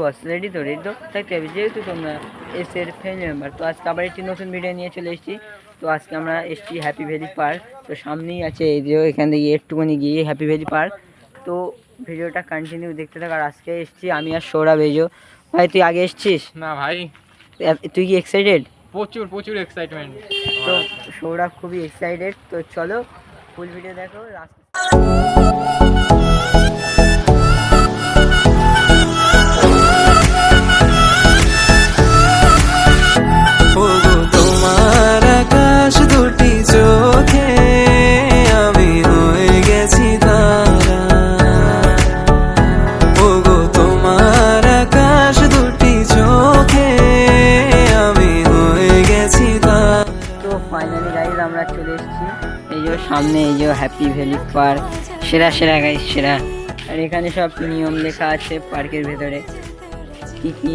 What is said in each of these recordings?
বস ready তো ready তো। থাকতে হবে যেহেতু তোমরা এসের ফ্যামিলি মেম্বার তো আজকে আবার একটি নতুন ভিডিও নিয়ে চলে এসেছি। তো আজকে আমরা এসেছি হ্যাপি ভ্যালি পার্ক তো সামনেই আছে এই যে এখান থেকে একটুখানি গিয়ে হ্যাপি ভ্যালি পার্ক তো ভিডিওটা কন্টিনিউ দেখতে থাক। আর আজকে এসেছি আমি আর সৌরভ এজো ভাই তুই আগে এসেছিস? না ভাই। তুই কি এক্সাইটেড প্রচুর প্রচুর এক্সাইটমেন্ট তো সৌরভ খুবই এক্সাইটেড তো চলো ফুল ভিডিও দেখো। রাস্তা ফাইনালি গাইজ আমরা চলে এসেছি। এই যে সামনে, এই যে হ্যাপি ভ্যালি পার্ক সেরা সেরা গাইজ সেরা। আর এখানে সব নিয়ম লেখা আছে পার্কের ভেতরে। কি কি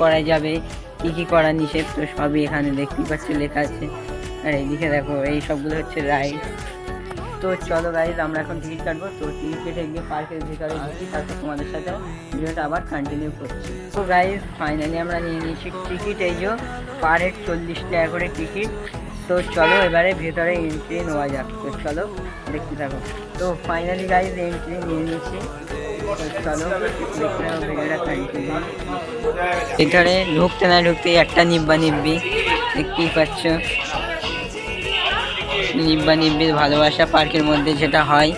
করা যাবে, কি কি করা নিষেধ, তো সবই এখানে দেখতেই পাচ্ছি লেখা আছে। আর এইদিকে দেখো, এই সবগুলো হচ্ছে রাইড। তো চলো গাইজ আমরা এখন টিকিট কাটবো। তো টিকিট কেটে গিয়ে পার্কের ভিতরে ঢুকি, তারপর তোমাদের সাথে ভিডিওটা আবার কন্টিনিউ করছি। তো গাইজ ফাইনালি আমরা নিয়ে নিয়েছি টিকিট এই যে পার হেড চল্লিশ টাকা করে টিকিট তো চলো এবারে ভেতরে এন্ট্রি নেওয়া যাক। তো চলো, দেখতে থাকো। তো ফাইনালি গাইজ এন্ট্রি নিয়ে নিয়েছি। তো চলো ভিতরে ঢুকতে না ঢুকতেই একটা নিব্বা নিব্বি, দেখতেই পাচ্ছ। নিব্বা নিব্বির ভালোবাসা পার্কের মধ্যে যেটা হয়।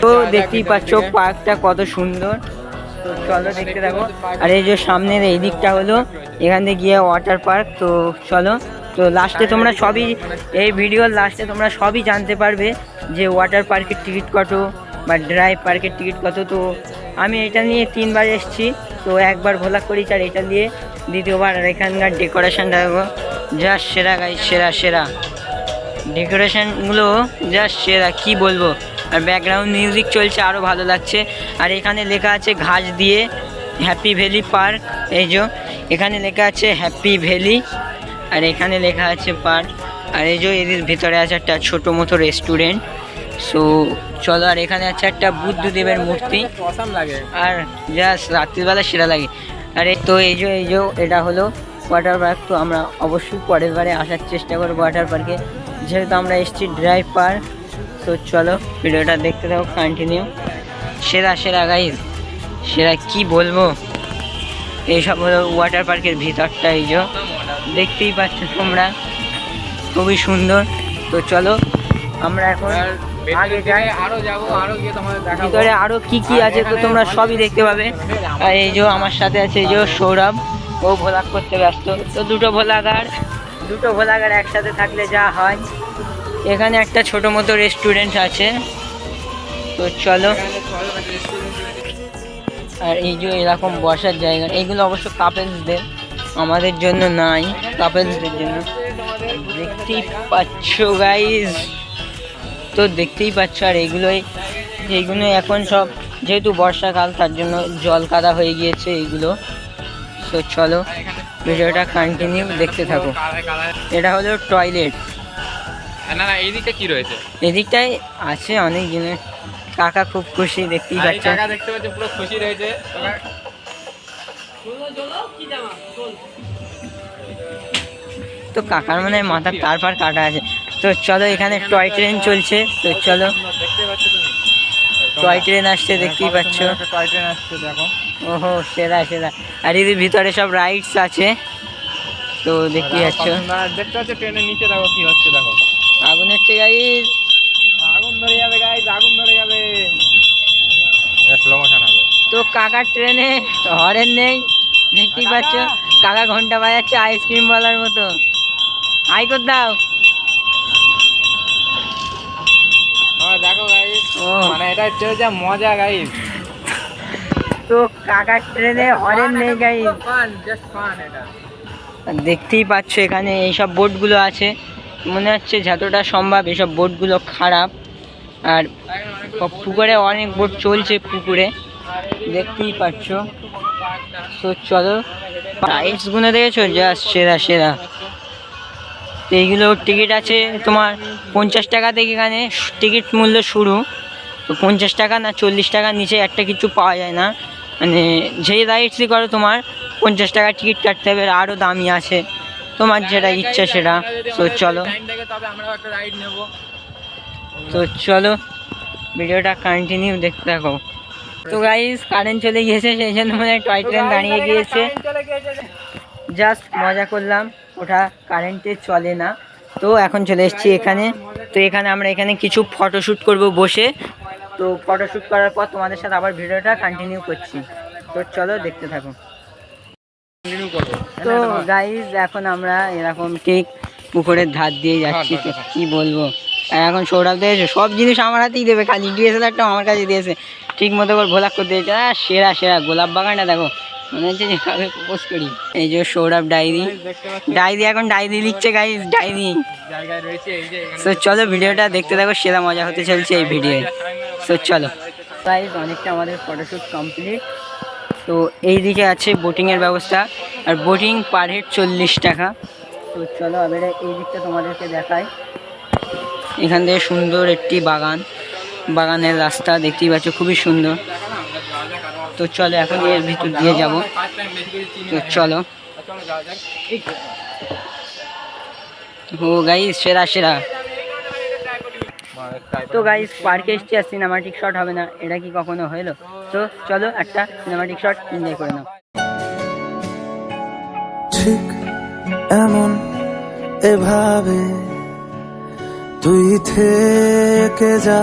তো দেখতেই পাচ্ছ পার্কটা কত সুন্দর। তো চলো, দেখতে থাকো। আর এই যে সামনের এই দিকটা হলো, এখান থেকে গিয়ে ওয়াটার পার্ক তো চলো তো লাস্টে তোমরা সবই, এই ভিডিওর লাস্টে তোমরা সবই জানতে পারবে যে ওয়াটার পার্কের টিকিট কত বা ড্রাইভ পার্কের টিকিট কত। তো আমি এটা নিয়ে তিনবার এসেছি, তো একবার ভোলা করিস আর এটা দিয়ে দ্বিতীয়বার আর এখানকার ডেকোরেশনটা যা সেরা গাই সেরা সেরা। ডেকোরেশনগুলো জাস্ট সেরা, কি বলব? আর ব্যাকগ্রাউন্ড মিউজিক চলছে আরও ভালো লাগছে। আর এখানে লেখা আছে ঘাস দিয়ে হ্যাপি ভ্যালি পার্ক এই যে। এখানে লেখা আছে হ্যাপি ভ্যালি আর এখানে লেখা আছে পার্ক। আর এই যে এদের ভিতরে আছে একটা ছোটো মতো রেস্টুরেন্ট। সো, চলো, আর এখানে আছে একটা বুদ্ধদেবের মূর্তি। লাগে আর জাস্ট রাত্রিবেলা সেরা লাগে। আরে তো, এই যে এই যে, এটা হলো ওয়াটার পার্ক তো আমরা অবশ্যই পরের বারে আসার চেষ্টা করব ওয়াটার পার্কে যেহেতু আমরা এসেছি ড্রাইভ পার্ক তো চলো, ভিডিওটা দেখতে থাকো কন্টিনিউ সেরা সেরা গাইজ সেরা, কি বলব? এইসব হলো ওয়াটার পার্কের ভিতরটা, এই যে। দেখতেই পাচ্ছ তোমরা। খুবই সুন্দর। তো চলো আমরা এখন আগে যাই আরও যাব আরও গিয়ে তোমাদের দেখাবো। ভিতরে আরও কি কি আছে তো তোমরা সবই দেখতে পাবে। আর এই যে আমার সাথে আছে এই যে সৌরভ ও ভোলাগ করতে ব্যস্ত। তো দুটো ভোলাগার দুটো ভোলাগার একসাথে থাকলে যা হয়। এখানে একটা ছোট মতো রেস্টুরেন্ট আছে। তো চলো। আর এই যে এরকম বসার জায়গা এইগুলো অবশ্য কাপেলসদের আমাদের জন্য নাই কাপেলসদের জন্য। দেখতেই পাচ্ছ গাইজ তো দেখতেই পাচ্ছ আর এগুলোই এইগুলো এখন সব যেহেতু বর্ষাকাল তার জন্য জল কাদা হয়ে গিয়েছে এইগুলো তো চলো ভিডিওটা কন্টিনিউ দেখতে থাকো। এটা হলো টয়লেট না না এই দিকটা কি রয়েছে? এদিকটায় আছে অনেক জিনিস। কাকা খুব খুশি দেখতেই পাচ্ছ। কাকা দেখতে পাচ্ছি পুরো খুশি রয়েছে। তো কাকার মানে মাথার তার পার কাটা আছে। তো চলো, এখানে টয় ট্রেন চলছে। তো চলো। টয় ট্রেন আসছে, দেখতেই পাচ্ছ। টয় ট্রেন দেখো ওহো, সেরা সেরা। আর এদের ভিতরে সব রাইডস আছে। তো দেখতেই পাচ্ছ। দেখতে পাচ্ছ ট্রেনের নিচে দেখো কি হচ্ছে দেখো আগুন হচ্ছে আগুন ধরে যাবে গাইস। আগুন ধরে যাবে তো কাকার ট্রেনে হরেন নেই। দেখতেই পাচ্ছ? কাকা ঘণ্টা বাজাচ্ছে আইসক্রিম বলার মতো। আই কর দাও। হ্যাঁ দেখো মানে এটা হচ্ছে যা মজা গাইস তো কাকার ট্রেনে হরেন নেই গাইস দেখতেই পাচ্ছ এখানে এইসব বোটগুলো আছে। মনে হচ্ছে যতটা সম্ভব এসব বোটগুলো খারাপ। আর পুকুরে অনেক বোট চলছে পুকুরে। দেখতেই পাচ্ছ। তো চলো রাইডসগুলো দেখেছ? জাস্ট সেরা সেরা। এইগুলো টিকিট আছে তোমার পঞ্চাশ টাকা থেকে এখানে টিকিট মূল্য শুরু। তো পঞ্চাশ টাকা না চল্লিশ টাকার নিচে একটা কিছু পাওয়া যায় না। মানে যেই রাইডসই করো তোমার পঞ্চাশ টাকা টিকিট কাটতে হবে আরও দামি আছে। তোমার যেটা ইচ্ছা সেটা। তো চলো। তো চলো ভিডিওটা কন্টিনিউ দেখতে থাকো। তো গাইস কারেন্ট চলে গিয়েছে সেই জন্য মানে টয় ট্রেন দাঁড়িয়ে গিয়েছে। জাস্ট মজা করলাম ওটা কারেন্টে চলে না। তো এখন চলে এসেছি এখানে। তো এখানে আমরা এখানে কিছু ফটোশ্যুট করব বসে। তো ফটোশ্যুট করার পর তোমাদের সাথে আবার ভিডিওটা কন্টিনিউ করছি। তো চলো দেখতে থাকো। তো গাইজ এখন আমরা এরকম ঠিক পুকুরের ধার দিয়ে যাচ্ছি। তো কি বলব? আর এখন সৌরভ দিয়েছে সব জিনিস আমার হাতেই দেবে। খালি ডিএসএলআরটাও আমার কাছে দিয়েছে। ঠিক মতো করে ভোলাক করে দিয়েছে। আহ, সেরা সেরা গোলাপ বাগানটা দেখো। মনে হচ্ছে যে কাউকে প্রপোজ করি। এই যে সৌরভ ডায়েরি। ডায়েরি এখন ডায়েরি লিখছে গাইজ ডায়েরি। তো চলো ভিডিওটা দেখতে দেখো সেরা মজা হতে চলছে এই ভিডিওয়ে। সো চলো। গাইজ অনেকটা আমাদের ফটোশ্যুট কমপ্লিট তো এই দিকে আছে বোটিংয়ের ব্যবস্থা। আর বোটিং পার হেড চল্লিশ টাকা। তো চলো এবারে এই দিকটা তোমাদেরকে দেখাই। এখান থেকে সুন্দর একটি বাগান। বাগানের রাস্তা দেখতেই পাচ্ছ, খুবই সুন্দর। তো চলো, এখন এর ভিতর দিয়ে যাব। তো চলো। ও গাইজ সেরা সেরা। তো গাইজ পার্কে এসছি আর সিনেমাটিক শট হবে না। এটা কি কখনো হলো? তো চলো, একটা সিনেমাটিক শট এনজয় করে নাও। ঠিক এমন এভাবে তুই থেকে যা।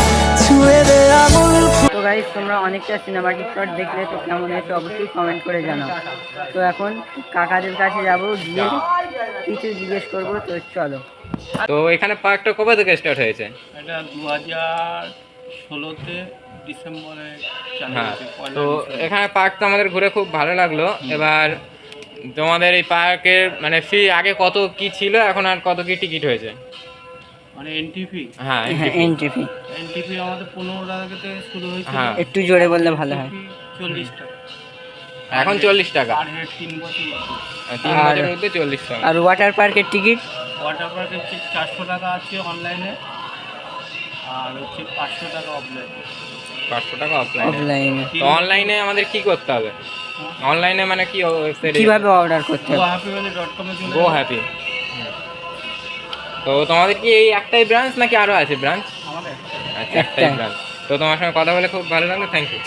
তোমরা অনেকটা সিনেমাটিক শট দেখলে তো কেমন হয়েছে অবশ্যই কমেন্ট করে জানাও। তো এখন কাকাদের কাছে যাব গিয়ে কিছু জিজ্ঞেস করব তো চলো। তো এখানে পার্কটা কবে থেকে স্টার্ট হয়েছে? এটা দু হাজার ষোলোতে ডিসেম্বরে চালু হ্যাঁ হয়েছে তো। এখানে পার্কটা আমাদের ঘুরে খুব ভালো লাগল। এবার তোমাদের এই পার্কের মানে ফি আগে কত কি ছিল এখন আর কত কি টিকিট হয়েছে? মানে এনটিপি হ্যাঁ হ্যাঁ এনটিপি এনটিপি আমাদের পনেরো টাকা থেকে শুরু হয়েছিল হ্যাঁ। একটু জোরে বললে ভালো হয়। চল্লিশ টাকা। এখন চল্লিশ টাকা। আর হেড তিন বছর তিন আর- বছরের চল্লিশ টাকা। আর ওয়াটার পার্কের টিকিট ওয়াটার পার্কের চারশো টাকা আছে অনলাইনে আর হচ্ছে পাঁচশো টাকা অফলাইনে পাঁচশো টাকা অফলাইনে অফলাইনে তো অনলাইনে আমাদের কি করতে হবে? অনলাইনে মানে কি ওয়েবসাইটে কীভাবে অর্ডার করতে গো হ্যাপি গো হ্যাপি তো তোমাদের কি এই একটাই ব্রাঞ্চ নাকি আরও আছে ব্রাঞ্চ আমাদের। আচ্ছা একটাই একটাই। ব্রাঞ্চ তো তোমার সঙ্গে কথা বলে খুব ভালো লাগল থ্যাংক ইউ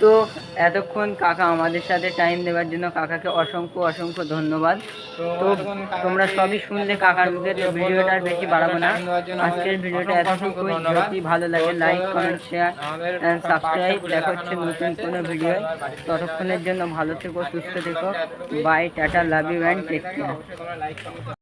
তো এতক্ষণ কাকা আমাদের সাথে টাইম দেওয়ার জন্য কাকাকে অসংখ্য অসংখ্য ধন্যবাদ। তো তোমরা সবই শুনলে কাকার মুখে, তো ভিডিওটা বেশি বাড়াবো না। আজকের ভিডিওটা এতটুকুই। যদি ভালো লাগে like comment share and subscribe দেখা হচ্ছে নতুন কোনো ভিডিও ততক্ষণের জন্য ভালো থেকো, সুস্থ থেকো। Bye tata love you and take care